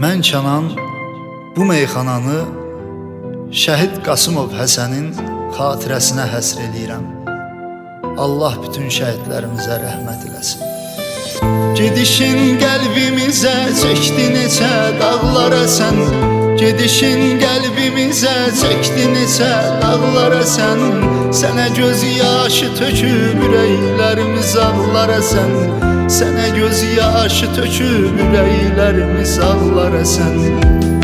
Mən Kənan bu meyxananı Şəhid Qasımov Həsənin xatirəsinə həsr eləyirəm. Allah bütün şəhidlərimizə rəhmət eləsin. Gedişin qəlbimizə çəkdi neçə dağlara sən Gedişin qəlbimizə çəkdi neçə dağlara sən Sənə göz yaşı töküb ürəklərimiz ağlara sən Sənə göz yaşı töküb ürəklərimiz ağlara sən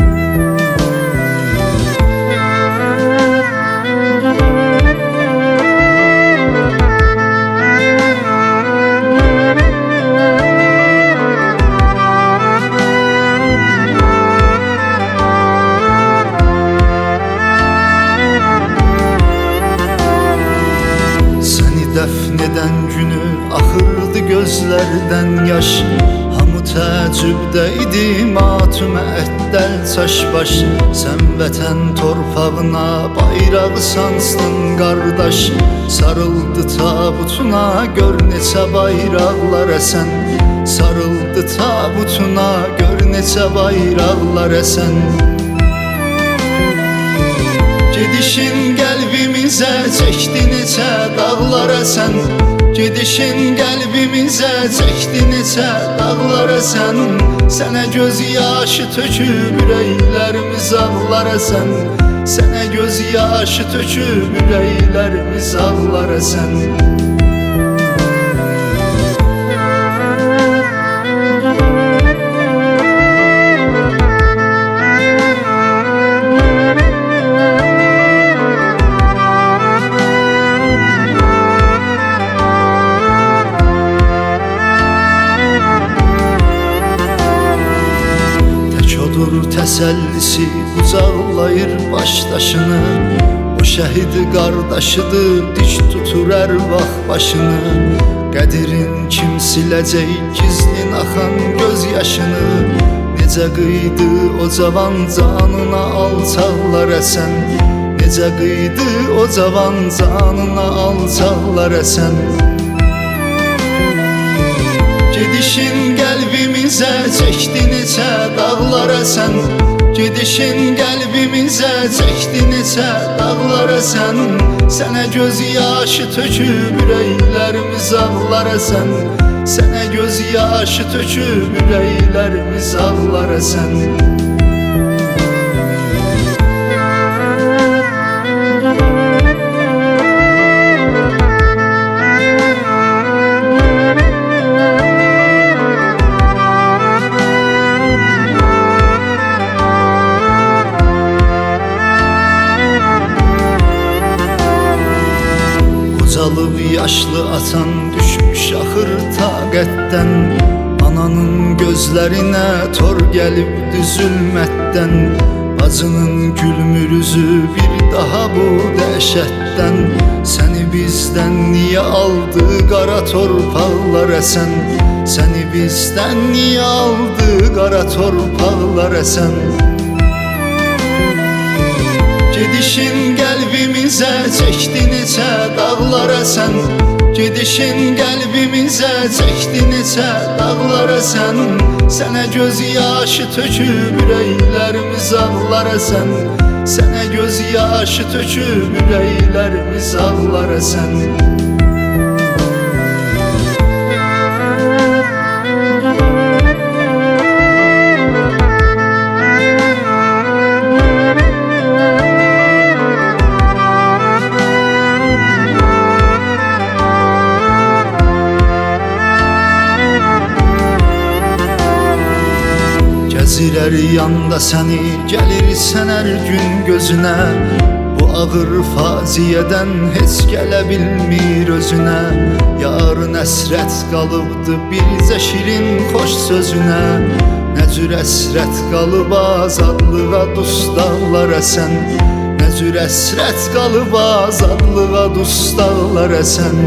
gözlərdən yaş Hamı təəccübdə idi matümə ətdəl çaşbaş Sən vətən torpağına bayraq sansdın qardaş. Sarıldı tabutuna gör neçə bayraqlar əsən. Sarıldı tabutuna gör neçə bayraqlar əsən. Gedişin qəlbimizə çəkdi neçə dağlara sən Gedişin qəlbimizə çəkdi neçə dağlara sən Sənə göz yaşı töküb ürəklərimiz ağlara sən Sənə göz yaşı töküb ürəklərimiz ağlara sən odur təsəllisi qucaqlayır başdaşını O şəhidi qardaşıdır dik tutur hər vaxt başını. Qədirin kim siləcək gizlin axan göz yaşını? Necə qıydı o cavan canına alçaqlar əsən? Necə qıydı o cavan canına alçaqlar əsən? Gedişin qəlbimizə çəkdi neçə dağlara sən Gedişin qəlbimizə çəkdi neçə dağlara sən. Sənə göz yaşı töküb ürəklərimiz ağlara sən. Sənə göz yaşı töküb ürəklərimiz ağlara sən Qocalıb yaşlı atan düşmüş axır taqətdən Ananın gözlərinə tor gəlib düzülmətdən Bacının gülmür üzü bir daha bu dəhşətdən Səni bizdən niyə aldı qara torpaqlar əsən Səni bizdən niyə aldı qara torpaqlar əsən Gedişin qəlbimizə çəkdi neçə dağlara sən Gedişin qəlbimizə çəkdi neçə dağlara sən Sənə göz yaşı töküb ürəklərimiz ağlara sən Sənə göz yaşı töküb ürəklərimiz ağlara sən Gəzirər yanda səni gəlirsən hər gün gözünə Bu ağır faciədən heç gələ bilmir özünə Yarın əsrət qalıbdı bircə şirin xoş sözünə Nə cür əsrət qalıb azadlığa dustaqlar əsən Nə cür əsrət qalıb azadlığa dustaqlar əsən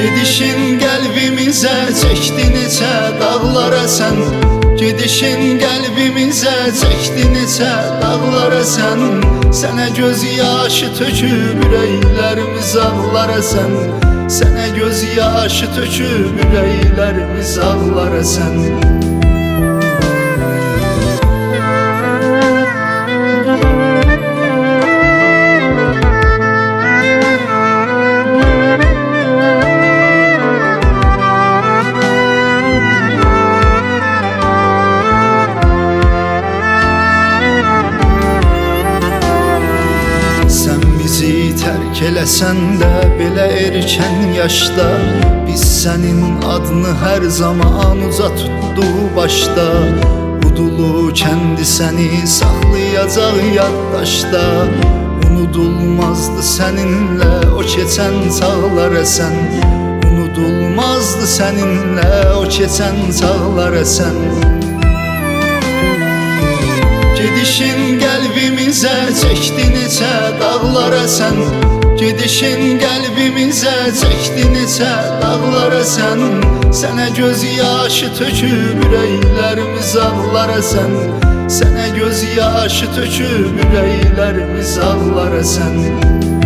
Gedişin qəlbimizə çəkdi neçə dağlara sən Gedişin qəlbimizə çəkdi neçə dağlara sən Sənə göz yaşı töküb ürəklərimiz ağlara sən Sənə göz yaşı töküb ürəklərimiz ağlara sən Biləsən də belə erkən yaşda Biz sənin adını hər zaman uza tutdu başda Udulu kəndi səni saxlayacaq yaddaşda Unudulmazdı səninlə o keçən çağlar əsən Unudulmazdı səninlə o keçən çağlar əsən Gedişin qəlbimizə çəkdi neçə dağlara sən Gedişin qəlbimizə çəkdi neçə dağlara sən Sənə göz yaşı töküb ürəklərimiz ağlara sən Sənə göz yaşı töküb ürəklərimiz ağlara sən